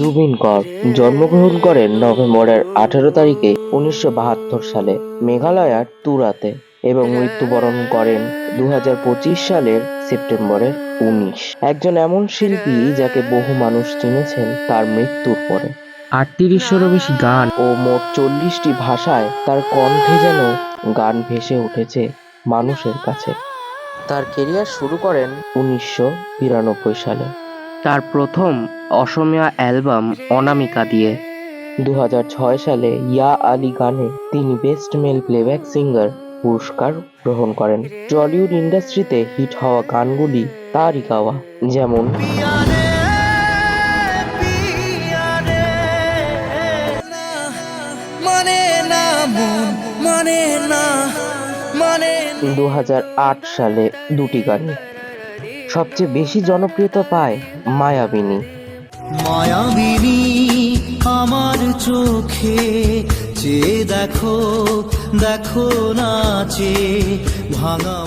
জুবিন কর জন্মগ্রহণ করেন নভেম্বরের আঠেরো তারিখে উনিশশো বাহাত্তর সালে মেঘালয়ার তুরাতে এবং মৃত্যুবরণ করেন দু হাজার পঁচিশ সালের সেপ্টেম্বরের উনিশ। একজন এমন শিল্পী যাকে বহু মানুষ চিনেছেন তার মৃত্যুর পরে। আটত্রিশশোরও বেশি গান। ও মোট চল্লিশটি ভাষায় তার কণ্ঠে যেন গান ভেসে উঠেছে মানুষের কাছে। তার কেরিয়ার শুরু করেন উনিশশো বিরানব্বই সালে। তার প্রথম অসমীয়া অ্যালবাম অনামিকা দিয়ে। দু হাজার ছয় সালে ইয়া আলী গানে তিনি বেস্ট মেল প্লেব্যাক সিঙ্গার পুরস্কার গ্রহণ করেন। টলিউড ইন্ডাস্ট্রিতে হিট হওয়া গানগুলি তারই গাওয়া যেমন মানে না মন মানে না মানে দু হাজার আট সালে দুটি গানে সবচেয়ে বেশি জনপ্রিয়তা পায় মায়াবিনী। মায়াবিনী আমার চোখে চেয়ে দেখো দেখো নাচে ভাঙা